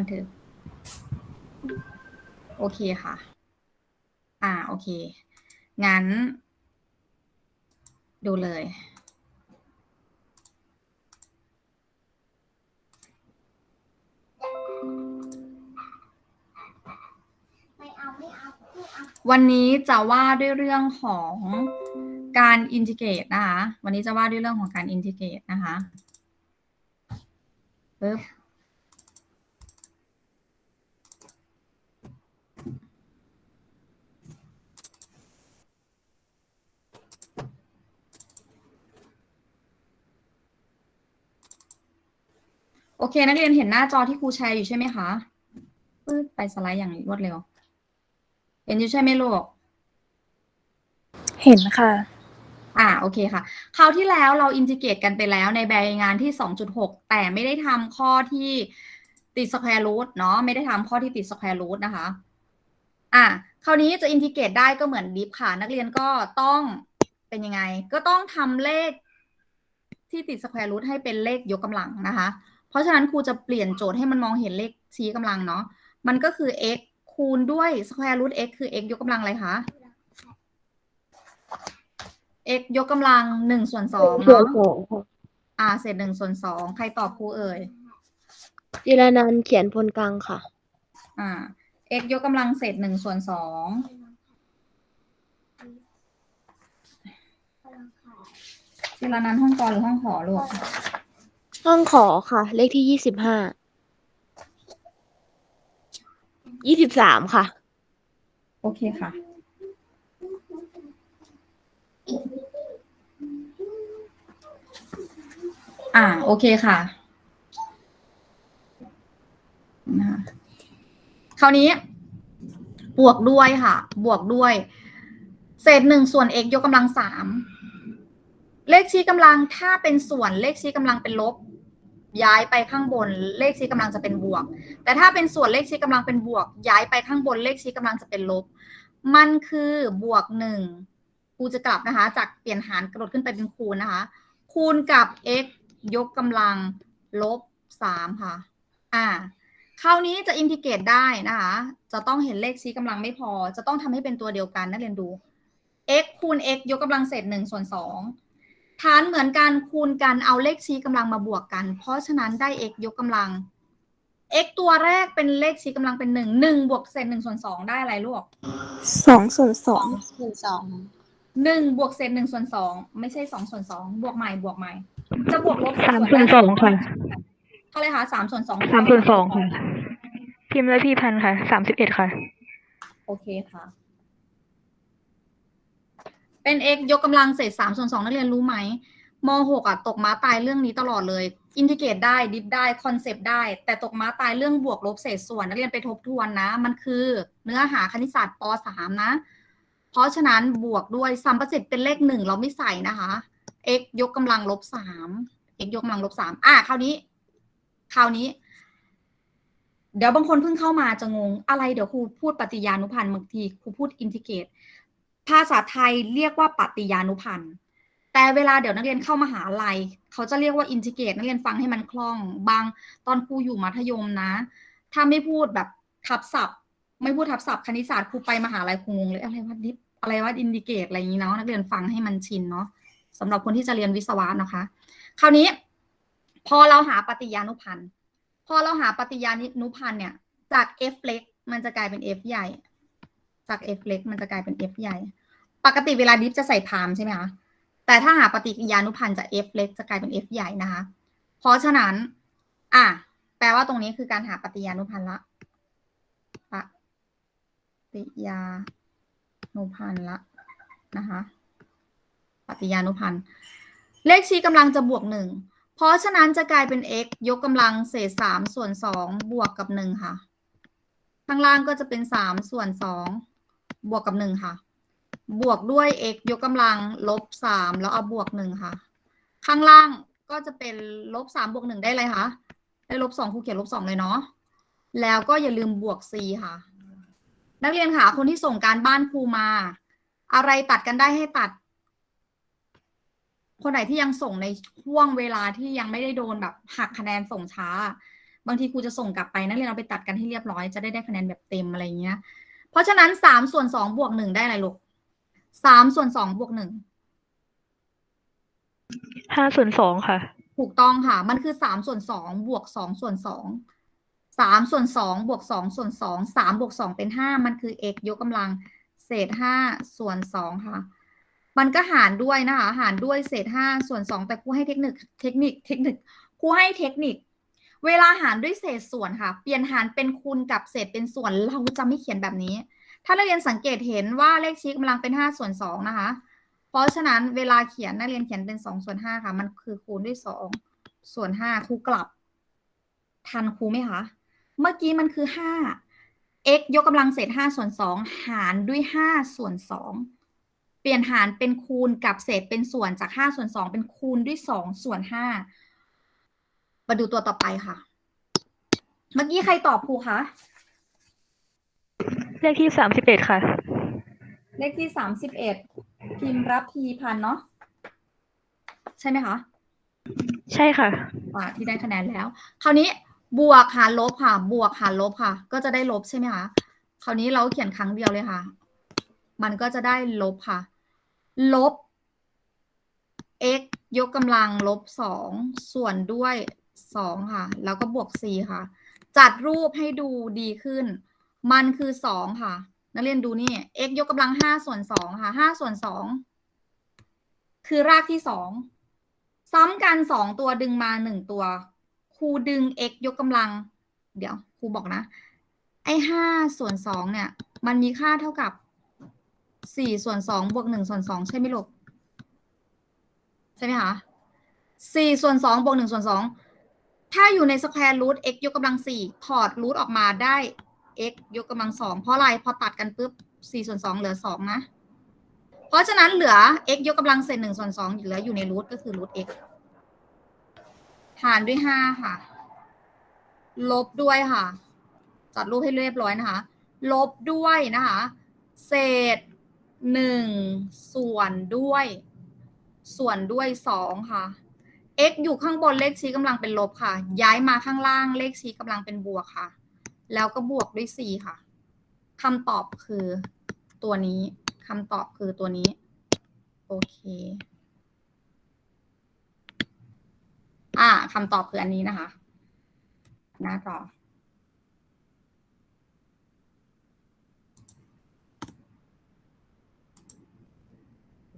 บันทึกโอเคค่ะ อ่า โอเค งั้น ดูเลย วันนี้จะว่าด้วยเรื่องของการอินทิเกรตนะคะ วันนี้จะว่าด้วยเรื่องของการอินทิเกรตนะคะปึ๊บ โอเค นักเรียนเห็นหน้าจอที่ครูแชร์อยู่ใช่ไหมคะปึ๊บไปสไลด์อย่างรวดเร็ว เห็นอยู่ใช่ไหมลูก เห็นค่ะ อ่าโอเคค่ะ คราวที่แล้วเราอินทิเกรตกันไปแล้วในใบงานที่ 2.6 แต่ไม่ได้ทำข้อที่ติดสแควร์รูทเนาะไม่ได้ทำข้อที่ติดสแควร์รูทนะคะ อะคราวนี้จะอินทิเกรตได้ก็เหมือนดิฟค่ะ นักเรียนก็ต้องเป็นยังไง ก็ต้องทำเลขที่ติดสแควร์รูทให้เป็นเลขยกกำลังนะคะ เพราะฉะนั้นครูจะเปลี่ยนโจทย์ให้มันมองเห็นเลขชี้กำลังเนาะ มันก็คือ x คูณด้วยสแควร์รูท x คือ x ยกกำลังอะไรคะ x ยกกำลังหนึ่งส่วนสองส่วนเนาะสองค่ะอ่า เศษหนึ่งส่วนสอง ใครตอบครูเอ่ย จิรนันท์เขียนพลกลางค่ะ อ่า x ยกกำลังเศษหนึ่งส่วนสองเวลานั้นห้องกอหรือห้องขอลูก ห้องขอค่ะ เลขที่ยี่สิบห้า ยี่สิบสามค่ะ โอเคค่ะ อ่า โอเคค่ะนะคะคราวนี้ บวกด้วยค่ะ บวกด้วย เศษหนึ่งส่วน x ยกกำลังสามเลขชี้กำลังถ้าเป็นส่วนเลขชี้กำลังเป็นลบ ย้ายไปข้างบนเลขชี้กำลังจะเป็นบวก แต่ถ้าเป็นส่วนเลขชี้กำลังเป็นบวก ย้ายไปข้างบนเลขชี้กำลังจะเป็นลบ มันคือบวกหนึ่งครูจะกลับนะคะ จากเปลี่ยนหารกระโดดขึ้นไปเป็นคูณนะคะ คูณกับ x ยกกำลังลบสามค่ะ อ่า คราวนี้จะอินทิเกรตได้นะคะ จะต้องเห็นเลขชี้กำลังไม่พอ จะต้องทำให้เป็นตัวเดียวกันนักเรียนดู x คูณ x ยกกำลังเศษหนึ่งส่วนสอง ฐานเหมือนกันคูณกันเอาเลขชี้กำลังมาบวกกัน เพราะฉะนั้นได้ x ยกกำลัง x ตัวแรกเป็นเลขชี้กำลังเป็นหนึ่งหนึ่งบวกเศษหนึ่งส่วนสองได้อะไรลูกสองส่วนสองหนึ่งสองหนึ่งบวกเศษหนึ่งส่วนสองไม่ใช่สองส่วนสองบวกใหม่บวกใหม่จะบวกลบสามส่วนสองค่ะเท่าไหรคะสามส่วนสองสามส่วนสองค่ะพิมพ์เลยพี่พันค่ะสามสิบเอ็ดค่ะ โอเคค่ะ เป็น x ยกกำลังเศษสามส่วนสองนักเรียนรู้ไหมมหกอะตกม้าตายเรื่องนี้ตลอดเลย อินทิเกรตได้ดิฟได้คอนเซปต์ได้ แต่ตกม้าตายเรื่องบวกลบเศษส่วนนักเรียนไปทบทวนนะ มันคือเนื้อหาคณิตศาสตร์ปสามนะ เพราะฉะนั้นบวกด้วยสัมประสิทธิ์เป็นเลขหนึ่งเราไม่ใส่นะคะ x ยกกำลังลบสาม x ยกกำลังลบสามอะคราวนี้ คราวนี้ เดี๋ยวบางคนเพิ่งเข้ามาจะงง อะไรเดี๋ยวครูพูดปฏิญานุพันธ์บางทีครูพูดอินทิเกรต ภาษาไทยเรียกว่าปฏิญานุพันธ์ แต่เวลาเดี๋ยวนักเรียนเข้ามาหาลัย เขาจะเรียกว่าอินทิเกรตนักเรียนฟังให้มันคล่อง บางตอนครูอยู่มัธยมนะ ถ้าไม่พูดแบบทับศัพท์ ไม่พูดทับศัพท์คณิตศาสตร์ครูไปมหาลัยครูงงเลยอะไรวะดิฟอะไรวะอินดิเกตอะไรอย่างนี้เนาะนักเรียนฟังให้มันชินเนาะสำหรับคนที่จะเรียนวิศวะนะคะ คราวนี้ พอเราหาปฏิญานุพันธ์พอเราหาปฏิญานุพันธ์เนี่ยจาก f เล็กมันจะกลายเป็น f ใหญ่ จาก f เล็กมันจะกลายเป็น f ใหญ่ ปกติเวลาดิฟจะใส่พามใช่ไหมคะ แต่ถ้าหาปฏิกิริยานุพันธ์จาก f เล็กจะกลายเป็น f ใหญ่นะคะ เพราะฉะนั้น อะ แปลว่าตรงนี้คือการหาปฏิกิริยานุพันธ์ละ ปฏิกิริยานุพันธ์ละนะคะ ปฏิกิริยานุพันธ์ เลขชี้กำลังจะบวกหนึ่ง เพราะฉะนั้นจะกลายเป็น x ยกกำลังเศษสามส่วนสองบวกกับหนึ่งค่ะ ข้างล่างก็จะเป็นสามส่วนสองบวกกับหนึ่งค่ะ บวกด้วย x ยกกำลังลบสามแล้วเอาบวกหนึ่งค่ะ ข้างล่างก็จะเป็นลบสามบวกหนึ่งได้เลยค่ะได้ลบสองครูเขียนลบสองเลยเนาะแล้วก็อย่าลืมบวก c ค่ะ นักเรียนค่ะคนที่ส่งการบ้านครูมา อะไรตัดกันได้ให้ตัด คนไหนที่ยังส่งในช่วงเวลาที่ยังไม่ได้โดนแบบหักคะแนนส่งช้า บางทีครูจะส่งกลับไปนักเรียนเอาไปตัดกันให้เรียบร้อยจะได้ได้คะแนนแบบเต็มอะไรเงี้ย เพราะฉะนั้นสามส่วนสองบวกหนึ่งได้อะไรลูก สามส่วนสองบวกหนึ่งห้าส่วนสองค่ะ ถูกต้องค่ะ มันคือสามส่วนสองบวกสองส่วนสองสามส่วนสองบวกสองส่วนสองสามบวกสองเป็นห้ามันคือ x ยกกำลังเศษห้าส่วนสองค่ะ มันก็หารด้วยนะคะ หารด้วยเศษห้าส่วนสองแต่ครูให้เทคนิคเทคนิคเทคนิคครูให้เทคนิค เวลาหารด้วยเศษส่วนค่ะ เปลี่ยนหารเป็นคูณกับเศษเป็นส่วนเราจะไม่เขียนแบบนี้ ถ้านักเรียนสังเกตเห็นว่าเลขชี้กำลังเป็นห้าส่วนสองนะคะ เพราะฉะนั้นเวลาเขียนนักเรียนเขียนเป็นสองส่วนห้าค่ะมันคือคูณด้วยสองส่วนห้าครูกลับ ทันครูไหมคะ เมื่อกี้มันคือห้า x ยกกำลังเศษห้าส่วนสองหารด้วยห้าส่วนสองเปลี่ยนหารเป็นคูณกับเศษเป็นส่วนจากห้าส่วนสองเป็นคูณด้วยสองส่วนห้ามาดูตัวต่อไปค่ะ เมื่อกี้ใครตอบครูคะ เลขที่สามสิบเอ็ดค่ะ เลขที่สามสิบเอ็ดพิมพ์รับพีพันเนาะใช่ไหมคะใช่ค่ะอ่าที่ได้คะแนนแล้ว คราวนี้บวกหารลบค่ะ บวกหารลบค่ะ ก็จะได้ลบใช่ไหมคะคราวนี้เราเขียนครั้งเดียวเลยค่ะ มันก็จะได้ลบค่ะ ลบ x ยกกำลังลบสองส่วนด้วยสองค่ะ แล้วก็บวกสี่ค่ะ จัดรูปให้ดูดีขึ้น มันคือสองค่ะ นักเรียนดูนี่ x ยกกำลังห้าส่วนสองค่ะห้าส่วนสองคือรากที่สองซ้ำกันสองตัวดึงมาหนึ่งตัวครูดึง x ยกกำลัง เดี๋ยวครูบอกนะ ไอ้ห้าส่วนสองเนี่ย มันมีค่าเท่ากับสี่ส่วนสองบวกหนึ่งส่วนสองใช่ไหมลูกใช่ไหมคะสี่ส่วนสองบวกหนึ่งส่วนสองถ้าอยู่ในสแควร์รูท x ยกกำลังสี่ถอดรูทออกมาได้ x ยกกำลังสองเพราะอะไรพอตัดกันปุ๊บสี่ส่วนสองเหลือสองนะ เพราะฉะนั้นเหลือ x ยกกำลังเศษหนึ่งส่วนสองเหลืออยู่ในรูทก็คือรูท x หารด้วยห้าค่ะ ลบด้วยค่ะ จัดรูปให้เรียบร้อยนะคะ ลบด้วยนะคะ เศษหนึ่งส่วนด้วย ส่วนด้วยสองค่ะ x อยู่ข้างบนเลขชี้กำลังเป็นลบค่ะ ย้ายมาข้างล่างเลขชี้กำลังเป็นบวกค่ะ แล้วก็บวกด้วยสี่ค่ะคำตอบคือตัวนี้คำตอบคือตัวนี้ โอเค อ่าคำตอบคืออันนี้นะคะ หน้าจอ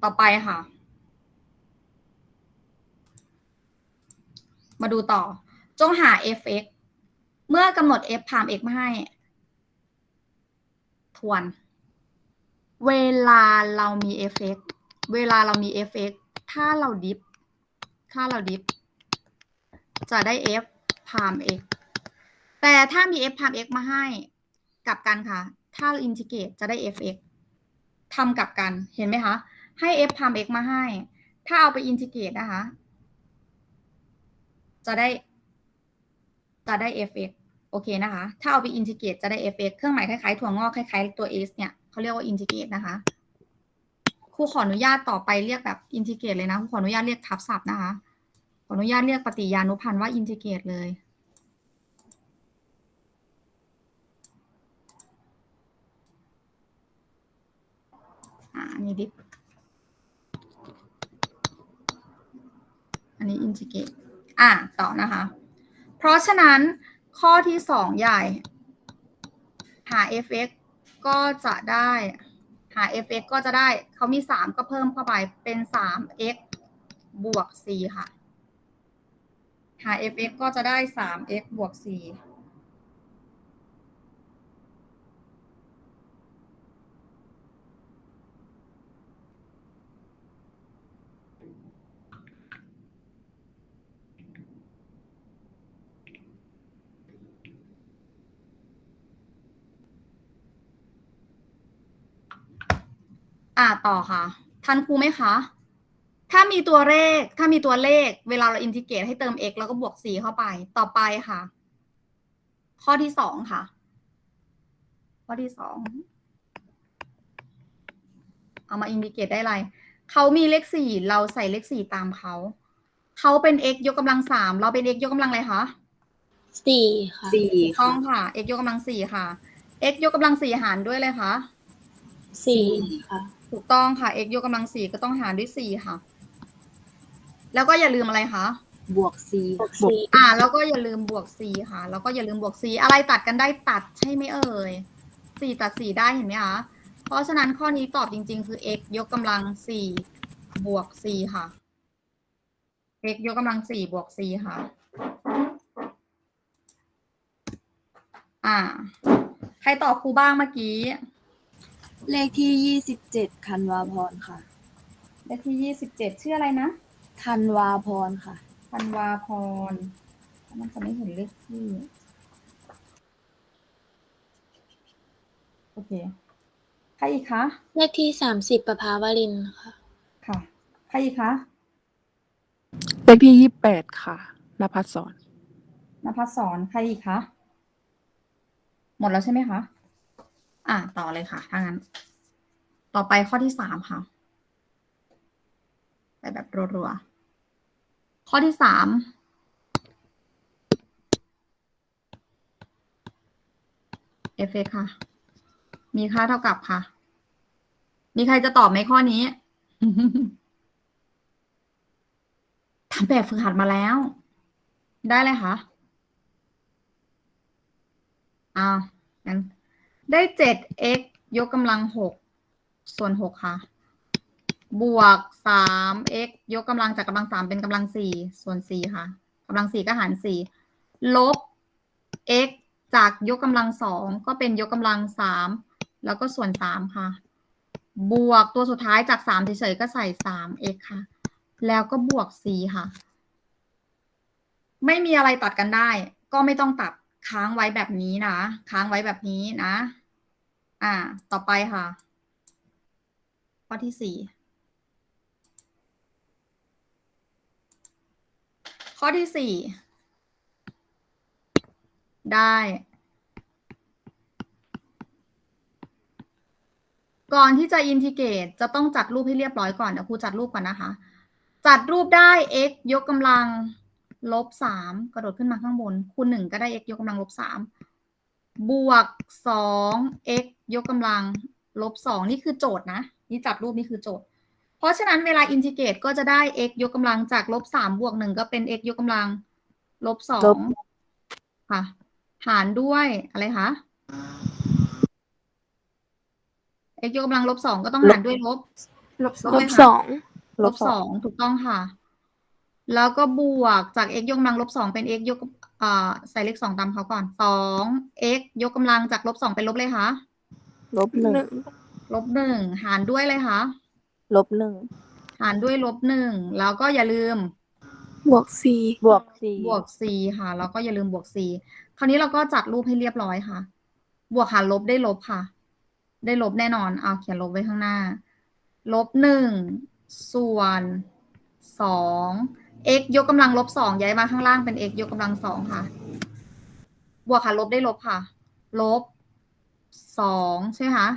ต่อไปค่ะ มาดูต่อ จงหา f(x) เมื่อกำหนด f พาม x มาให้ ทวน เวลาเรามี f(x) เวลาเรามี f(x) ถ้าเราดิฟ ถ้าเราดิฟ จะได้ f พาม x แต่ถ้ามี f พาม x มาให้ กลับกันค่ะ ถ้าอินทิเกรตจะได้ fx ทำกลับกัน เห็นไหมคะ ให้ f พาม x มาให้ ถ้าเอาไปอินทิเกรตนะคะ จะได้ จะได้ fx โอเคนะคะ ถ้าเอาไปอินทิเกรตจะได้ fx เครื่องหมายคล้ายๆถั่วงอกคล้ายๆตัว s เนี่ยเขาเรียกว่าอินทิเกรตนะคะ ครูขออนุญาตต่อไปเรียกแบบอินทิเกรตเลยนะ ครูขออนุญาตเรียกทับศัพท์นะคะ ขออนุญาตเรียกปฏิญานุพันธ์ว่าอินทิเกรตเลย อ่าอันนี้ดิฟอันนี้อินทิเกรตอ่าต่อนะคะ เพราะฉะนั้น ข้อที่สองใหญ่ หา fx ก็จะได้ หา fx ก็จะได้ เขามีสามก็เพิ่มเข้าไปเป็นสาม x บวก c ค่ะ หา fx ก็จะได้สาม x บวก c อ่าต่อค่ะทันครูไหมคะ ถ้ามีตัวเลข ถ้ามีตัวเลข เวลาเราอินทิเกรตให้เติม x แล้วก็บวก c เข้าไป ต่อไปค่ะ ข้อที่สองค่ะ ข้อที่สองเอามาอินทิเกรตได้อะไร เขามีเลขสี่เราใส่เลขสี่ตามเขา เขาเป็น x ยกกำลังสาม เราเป็น x ยกกำลังอะไรคะ สี่ค่ะสี่ถูกต้ค่ะองค่ะ x ยกกำลังสี่ค่ะ x ยกกำลังสี่หารด้วยเลยคะ สี่ค่ะ ถูกต้องค่ะ x ยกกำลังสี่ก็ต้องหารด้วยสี่ค่ะ แล้วก็อย่าลืมอะไรคะ บวกสี่บวกบวกสี่อ่า แล้วก็อย่าลืมบวกสี่ค่ะ แล้วก็อย่าลืมบวกสี่อะไรตัดกันได้ตัดใช่ไหมเอ่ยสี่ตัดสี่ได้เห็นไหมคะ เพราะฉะนั้นข้อนี้ตอบจริง ๆ คือ x ยกกำลังสี่บวกสี่ค่ะ x ยกกำลังสี่บวกสี่ค่ะ อ่า ใครตอบครูบ้างเมื่อกี้ เลขที่ยี่สิบเจ็ดธันวาพรค่ะ เลขที่ยี่สิบเจ็ดชื่ออะไรนะธันวาพรค่ะ ธันวาพรมันจะไม่เห็นเลขที่โอเคใครอีกคะเลขที่สามสิบประภาวรินทร์ค่ะ ค่ะใครอีกคะเลขที่ยี่สิบแปดค่ะนภัสสอนนภัสสอนใครอีกคะหมดแล้วใช่ไหมคะ อ่าต่อเลยค่ะ ถ้างั้น ต่อไปข้อที่สามค่ะ ไปแบบรัวๆ ข้อที่สาม f x ค่ะ มีค่าเท่ากับค่ะ มีใครจะตอบไหมข้อนี้ทำแบบฝึกหัดมาแล้ว ได้เลยค่ะอ้าวงั้น ได้เจ็ด x ยกกำลังหกส่วนหกค่ะ บวกสาม x ยกกำลังจากกำลังสามเป็นกำลังสี่ส่วนสี่ค่ะกำลังสี่ก็หารสี่ลบ x จากยกกำลังสองก็เป็นยกกำลังสามแล้วก็ส่วนสามค่ะ บวกตัวสุดท้ายจากสามเฉยๆก็ใส่สาม x ค่ะ แล้วก็บวก c ค่ะ ไม่มีอะไรตัดกันได้ ก็ไม่ต้องตัดค้างไว้แบบนี้นะ ค้างไว้แบบนี้นะ อ่า ต่อไปค่ะ ข้อที่สี่ข้อที่สี่ได้ ก่อนที่จะอินทิเกรตจะต้องจัดรูปให้เรียบร้อยก่อนเดี๋ยวครูจัดรูปก่อนนะคะ จัดรูปได้ x ยกกำลังลบสามกระโดดขึ้นมาข้างบนคูณหนึ่งก็ได้ x ยกกำลังลบสาม บวกสอง x ยกกำลัง ลบสองนี่คือโจทย์นะ นี่จัดรูปนี่คือโจทย์ เพราะฉะนั้นเวลาอินทิเกรตก็จะได้ x ยกกำลังจากลบสามบวกหนึ่งก็เป็น x ยกกำลัง ลบสอลงบค่ะ หารด้วยอะไรคะ x ยกกำลังลบสองก็ต้องหารด้วยลบ ลบสลอบงไหมลบคะสองลบสองถูกต้องค่ะ แล้วก็บวกจาก x ยกกำลังลบสองเป็น x ยก อ่าใส่เลขสองตามเขาก่อนสอง x ยกกำลังจากลบสองเป็นลบเลยคะลบหนึ่งลบหนึ่งหารด้วยเลยคะลบหนึ่งหารด้วยลบหนึ่งแล้วก็อย่าลืม บวกสี่บวกสี่บวก c ค่ะ แล้วก็อย่าลืมบวก c คราวนี้เราก็จัดรูปให้เรียบร้อยค่ะ บวกหารลบได้ลบค่ะ ได้ลบแน่นอนเอาเขียนลบไว้ข้างหน้า ลบหนึ่งส่วนสอง x ยกกำลังลบสองย้ายมาข้างล่างเป็น x ยกกำลังสองค่ะ บวกหารลบได้ลบค่ะ ลบสองใช่ไหมคะ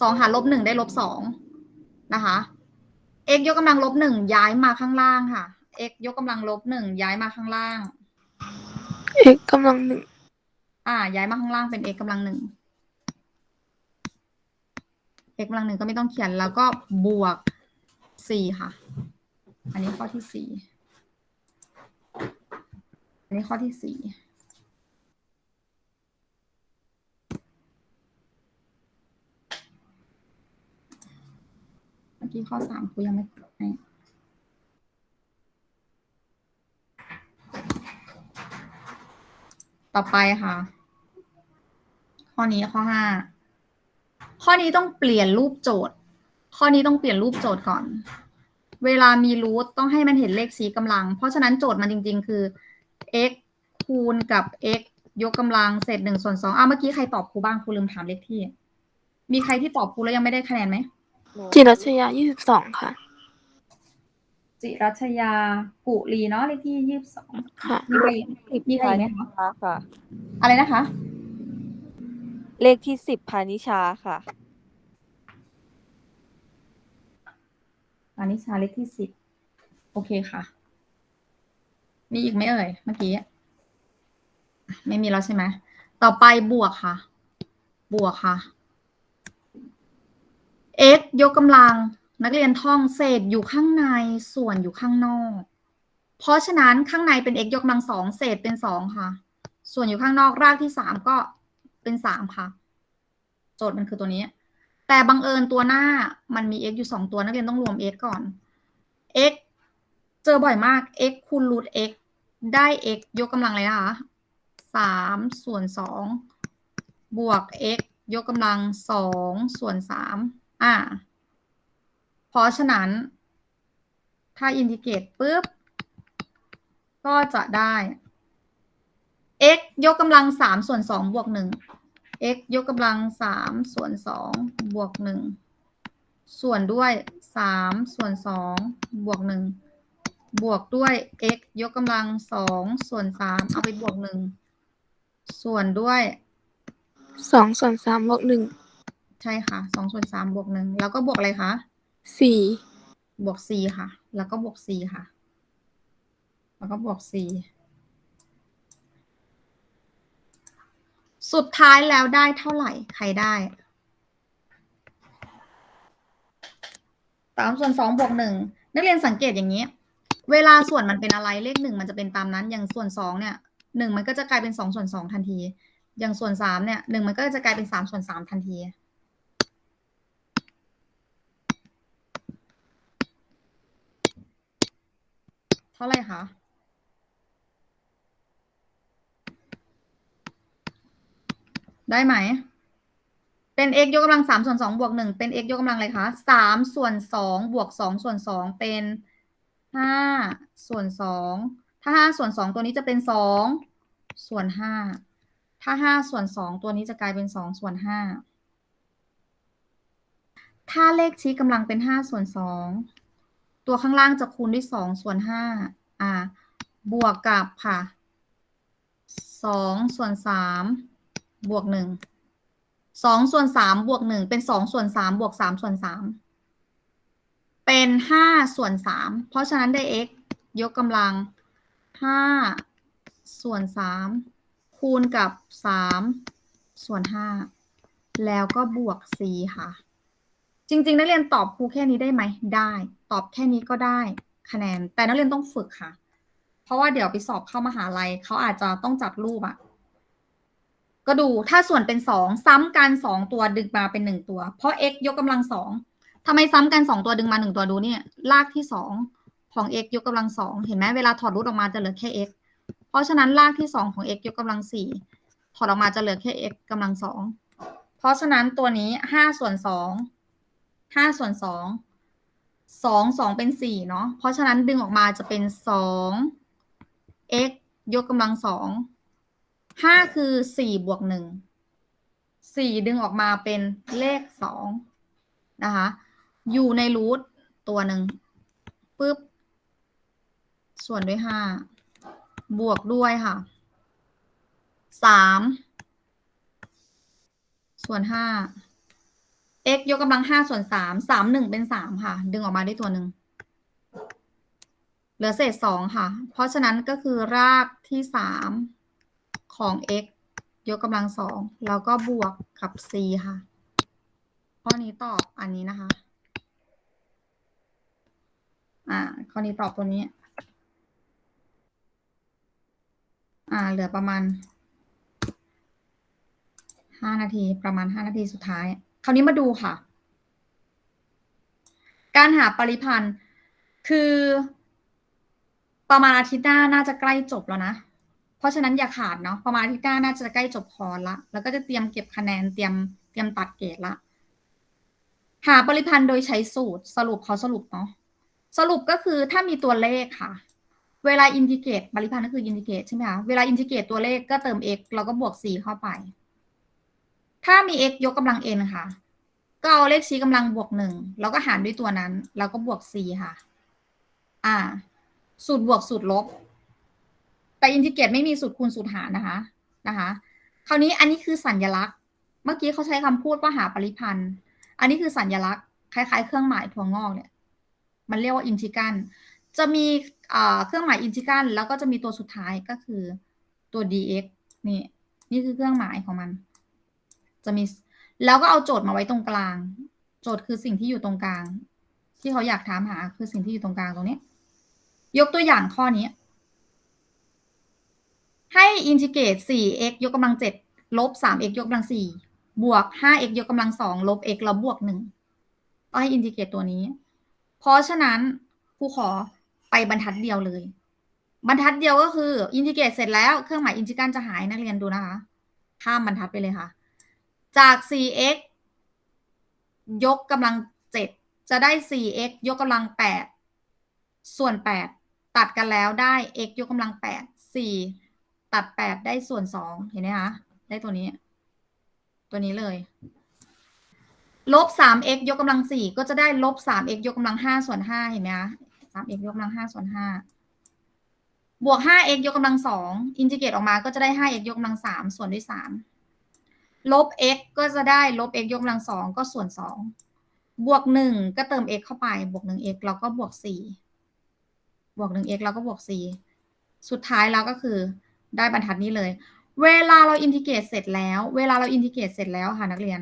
สองหารลบหนึ่งได้ลบสองนะคะ x ยกกำลังลบหนึ่งย้ายมาข้างล่างค่ะ x ยกกำลังลบหนึ่งย้ายมาข้างล่างเอกกำลังหนึ่งอ่า ย้ายมาข้างล่างเป็น x กำลังหนึ่ง x กำลังหนึ่งก็ไม่ต้องเขียนแล้วก็บวกสี่ค่ะ อันนี้ข้อที่สี่ อันนี้ข้อที่สี่เมื่อกี้ข้อสามครูยังไม่กดให้ต่อไปค่ะ ข้อนี้ข้อห้าข้อนี้ต้องเปลี่ยนรูปโจทย์ ข้อนี้ต้องเปลี่ยนรูปโจทย์ก่อน เวลามีรูทต้องให้มันเห็นเลขชี้กำลัง เพราะฉะนั้นโจทย์มันจริง ๆ คือ x คูณกับ x ยกกำลังเศษหนึ่งส่วนสองอะเมื่อกี้ใครตอบครูบ้างครูลืมถามเลขที่ มีใครที่ตอบครูแล้วยังไม่ได้คะแนนไหมจิรัชยายี่สิบสองค่ะ จิรัชยากุลีเนาะเลขที่ยี่สิบสองค่ะมีใครมีใครอีกไหมคะค่ะ อะไรนะคะ เลขที่สิบพานิชาค่ะอานิชาเลขที่สิบโอเคค่ะ มีอีกไหมเอ่ยเมื่อกี้ ไม่มีแล้วใช่ไหมต่อไปบวกค่ะ บวกค่ะ x ยกกำลังนักเรียนท่องเศษอยู่ข้างในส่วนอยู่ข้างนอก เพราะฉะนั้นข้างในเป็น x ยกกำลังสองเศษเป็นสองค่ะ ส่วนอยู่ข้างนอกรากที่สามก็เป็นสามค่ะ โจทย์มันคือตัวนี้ แต่บังเอิญตัวหน้ามันมี x อยู่สองตัวนักเรียนต้องรวม x ก่อน x เจอบ่อยมาก x คูณรูท x ได้ x ยกกำลังเลยนะคะสามส่วนสองบวก x ยกกำลังสองส่วนสามอ่า เพราะฉะนั้น ถ้าอินทิเกรตปุ๊บ ก็จะได้ x ยกกำลังสามส่วนสองบวกหนึ่ง x ยกกำลังสามส่วนสองบวกหนึ่งส่วนด้วยสามส่วนสองบวกหนึ่ง บวกด้วย x ยกกำลังสองส่วนสามเอาไปบวกหนึ่งส่วนด้วยสองส่วนสามบวกหนึ่งใช่ค่ะสองส่วนสามบวกหนึ่งแล้วก็บวกอะไรคะสี่บวก c ค่ะ แล้วก็บวก c ค่ะ แล้วก็บวก c สุดท้ายแล้วได้เท่าไหร่ใครได้สามส่วนสองบวกหนึ่งนักเรียนสังเกตอย่างนี้ เวลาส่วนมันเป็นอะไรเลขหนึ่งมันจะเป็นตามนั้น อย่างส่วนสองเนี่ยหนึ่งมันก็จะกลายเป็นสองส่วนสองทันที อย่างส่วนสามเนี่ยหนึ่งมันก็จะกลายเป็นสามส่วนสามทันทีเท่าไหร่คะได้ไหม เป็น x ยกกำลังสามส่วนสองบวกหนึ่งเป็น x ยกกำลังอะไรคะสามส่วนสองบวกสองส่วนสองเป็น ห้าส่วนสองถ้าห้าส่วนสองตัวนี้จะเป็นสองส่วนห้าถ้าห้าส่วนสองตัวนี้จะกลายเป็นสองส่วนห้าถ้าเลขชี้กำลังเป็นห้าส่วนสองตัวข้างล่างจะคูณด้วยสองส่วนห้าอ่า บวกกับค่ะสองส่วนสามบวกหนึ่งสองส่วนสามบวกหนึ่งเป็นสองส่วนสามบวกสามส่วนสาม เป็นห้าส่วนสามเพราะฉะนั้นได้ x ยกกำลังห้าส่วนสามคูณกับสามส่วนห้าแล้วก็บวก c ค่ะ จริงๆ นักเรียนตอบครูแค่นี้ได้ไหมได้ ตอบแค่นี้ก็ได้คะแนน แต่นักเรียนต้องฝึกค่ะ เพราะว่าเดี๋ยวไปสอบเข้ามหาลัยเขาอาจจะต้องจัดรูปอะก็ดูถ้าส่วนเป็นสองซ้ำกันสองตัวดึงมาเป็นหนึ่งตัว เพราะ x ยกกำลังสอง ทำไมซ้ำกันสองตัวดึงมาหนึ่งตัวดูเนี่ยลากที่สองของ x ยกกำลังสองเห็นไหมเวลาถอดรูทออกมาจะเหลือแค่ x เพราะฉะนั้นลากที่สองของ x ยกกำลังสี่ถอดออกมาจะเหลือแค่ x กำลังสองเพราะฉะนั้นตัวนี้ห้าส่วนสองห้าส่วนสองสองสองเป็นสี่เนาะเพราะฉะนั้นดึงออกมาจะเป็นสอง x ยกกำลังสองห้าคือสี่บวกหนึ่งสี่ดึงออกมาเป็นเลขสองนะคะ อยู่ในรูทตัวหนึ่งปุ๊บ ส่วนด้วยห้าบวกด้วยค่ะสามส่วนห้า x ยกกำลังห้าส่วนสามสามหนึ่งเป็นสามค่ะ ดึงออกมาได้ตัวหนึ่งเหลือเศษสองค่ะ เพราะฉะนั้นก็คือรากที่สามของ x ยกกำลังสองแล้วก็บวกกับ c ค่ะ ข้อนี้ตอบอันนี้นะคะ อ่าข้อนี้ตอบตัวนี้ อ่า เหลือประมาณห้านาทีประมาณห้านาทีสุดท้าย คราวนี้มาดูค่ะ การหาปริพันธ์คือประมาณอาทิตย์หน้าน่าจะใกล้จบแล้วนะ เพราะฉะนั้นอย่าขาดเนาะประมาณอาทิตย์หน้าน่าจะใกล้จบคอร์สละ แล้วก็จะเตรียมเก็บคะแนนเตรียมเตรียมตัดเกรดละ หาปริพันธ์โดยใช้สูตรสรุปเขาสรุปเนาะ สรุปก็คือถ้ามีตัวเลขค่ะ เวลาอินทิเกรตปริพันธ์ก็คืออินทิเกรตใช่ไหมคะเวลาอินทิเกรตตัวเลขก็เติม x แล้วก็บวก c เข้าไป ถ้ามี x ยกกำลัง n ค่ะ ก็เอาเลขชี้กำลังบวกหนึ่งแล้วก็หารด้วยตัวนั้น แล้วก็บวก c ค่ะ อ่า สูตรบวกสูตรลบ แต่อินทิเกรตไม่มีสูตรคูณสูตรหารนะคะนะคะ คราวนี้อันนี้คือสัญลักษณ์ เมื่อกี้เขาใช้คำพูดว่าหาปริพันธ์ อันนี้คือสัญลักษณ์คล้ายๆ เครื่องหมายถั่วงอกเนี่ย มันเรียกว่าอินทิกัน จะมีเครื่องหมายอินทิกัน แล้วก็จะมีตัวสุดท้ายก็คือตัว dx นี่นี่คือเครื่องหมายของมัน จะมีแล้วก็เอาโจทย์มาไว้ตรงกลาง โจทย์คือสิ่งที่อยู่ตรงกลาง ที่เขาอยากถามหาคือสิ่งที่อยู่ตรงกลางตรงนี้ ยกตัวอย่างข้อนี้ ให้อินทิเกรต 4x ยกกำลัง 7 ลบ 3x ยกกำลัง 4 บวก 5x ยกกำลัง 2 ลบ x แล้วบวก 1 ต้องให้อินทิเกรตตัวนี้ เพราะฉะนั้นครูขอไปบรรทัดเดียวเลย บรรทัดเดียวก็คืออินทิเกรตเสร็จแล้วเครื่องหมายอินทิกรันจะหายนักเรียนดูนะคะ ข้ามบรรทัดไปเลยค่ะ จาก 4x ยกกำลัง 7 จะได้ 4x ยกกำลัง 8 ส่วน 8 ตัดกันแล้วได้ x ยกกำลัง 8 4 ตัด 8 ได้ส่วน 2 เห็นไหมคะ ได้ตัวนี้ ตัวนี้เลย ลบ 3x ยกกำลัง4ก็จะได้ลบ 3x ยกกำลัง5ส่วน5เห็นไหมคะ 3x ยกกำลัง5ส่วน5บวก 5x ยกกำลัง2อินทิเกรตออกมาก็จะได้ 5x ยกกำลัง3ส่วนด้วย3ลบ x ก็จะได้ลบ x ยกกำลัง2ก็ส่วน2บวก1ก็เติม x เข้าไป บวก 1x แล้วก็บวก4บวก 1x แล้วก็บวก4สุดท้ายแล้วก็คือได้บรรทัดนี้เลย เวลาเราอินทิเกรตเสร็จแล้ว เวลาเราอินทิเกรตเสร็จแล้วค่ะนักเรียน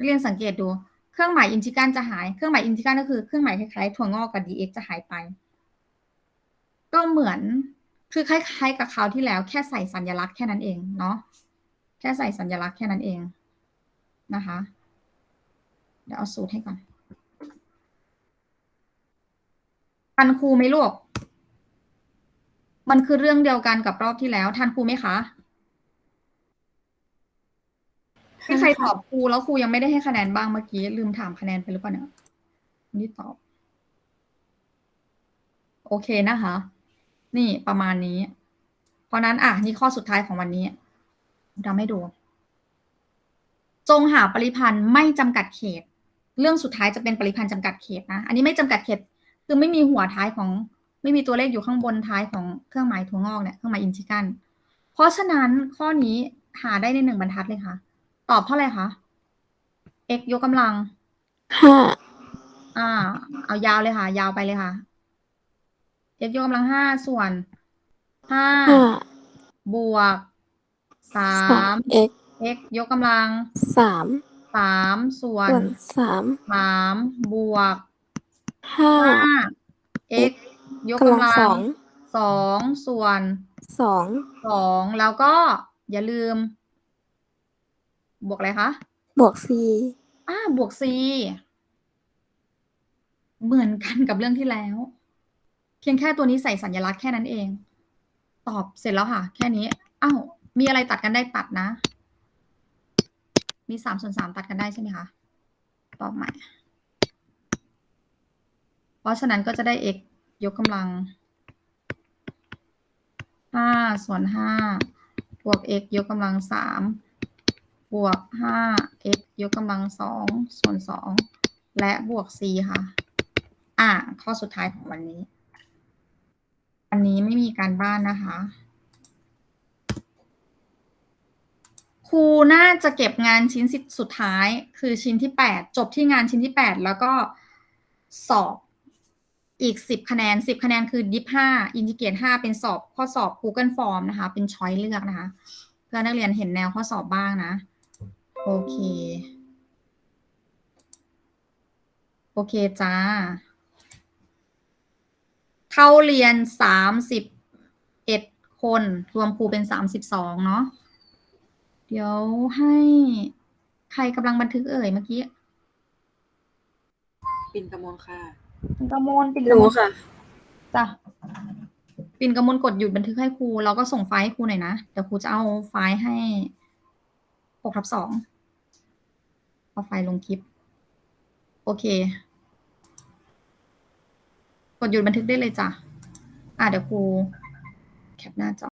เรียนสังเกตดู เครื่องหมายอินทิกรันจะหาย เครื่องหมายอินทิกรันก็คือเครื่องหมายคล้ายๆถั่วงอกกับ dx จะหายไป ก็เหมือนคือคล้ายๆกับคราวที่แล้ว แค่ใส่สัญลักษณ์แค่นั้นเองเนาะ แค่ใส่สัญลักษณ์แค่นั้นเองนะคะ เดี๋ยวเอาสูตรให้ก่อนทันครูไหมลูก มันคือเรื่องเดียวกันกับรอบที่แล้วทันครูไหมคะ มีใครตอบครูแล้วครูยังไม่ได้ให้คะแนนบ้างเมื่อกี้ลืมถามคะแนนไปหรือเปล่าเนี่ยนี่ตอบ โอเคนะคะ นี่ประมาณนี้ เพราะนั้นอะนี่ข้อสุดท้ายของวันนี้ทำให้ดู จงหาปริพันธ์ไม่จำกัดเขต เรื่องสุดท้ายจะเป็นปริพันธ์จำกัดเขตนะ อันนี้ไม่จำกัดเขต คือไม่มีหัวท้ายของ ไม่มีตัวเลขอยู่ข้างบนท้ายของเครื่องหมายถั่วงอกเนี่ยเครื่องหมายอินทิกรัน เพราะฉะนั้นข้อนี้หาได้ในหนึ่งบรรทัดเลยค่ะ ตอบเท่าไหร่คะ x ยกกำลัง ห้าอ่า เอายาวเลยค่ะ ยาวไปเลยค่ะ x ยกกำลังห้าส่วนห้าห้าบวกสาสาม ม x x ยกกำลังสามสามส่วนส่วนสามสามบวกห้า ห้า x ยกกำลังกำลัสองงสองส่วนสองสองแล้วก็อย่าลืม บวกอะไรคะ บวก c อ่าบวก c เหมือนกันกับเรื่องที่แล้ว เพียงแค่ตัวนี้ใส่สัญลักษณ์แค่นั้นเอง ตอบเสร็จแล้วค่ะ แค่นี้อ้าวมีอะไรตัดกันได้ตัดนะ มีสามส่วนสามตัดกันได้ใช่ไหมคะตอบใหม่ เพราะฉะนั้นก็จะได้ x ยกกำลังห้าส่วนห้าบวก x ยกกำลังสาม บวกห้า x ยกกำลังสองส่วนสองและบวก c ค่ะ อ่า ข้อสุดท้ายของวันนี้ วันนี้ไม่มีการบ้านนะคะ ครูน่าจะเก็บงานชิ้นสุดท้าย คือชิ้นที่แปดจบที่งานชิ้นที่แปดแล้วก็สอบอีกสิบคะแนนสิบคะแนนคือดิฟห้าอินทิเกรตห้าเป็นสอบข้อสอบ Google Form นะคะ เป็นช้อยเลือกนะคะ เพื่อนักเรียนเห็นแนวข้อสอบบ้างนะ โอเค โอเคจ้า เข้าเรียนสามสิบเอ็ดคน รวมครูเป็นสามสิบสองเนาะ เดี๋ยวให้ใครกำลังบันทึกเอ่ยเมื่อกี้ ปิ่นกระมวลค่ะ ปิ่นกระมวลปิ่นหกระนูมวลค่ะ จ้ะ ปิ่นกระมวลกดหยุดบันทึกให้ครู แล้วก็ส่งไฟล์ให้ครูหน่อยนะ เดี๋ยวครูจะเอาไฟล์ให้หกทับสอง เอาไฟล์ลงคลิป โอเค กดหยุดบันทึกได้เลยจ้ะ อะเดี๋ยวครูแคปหน้าจอ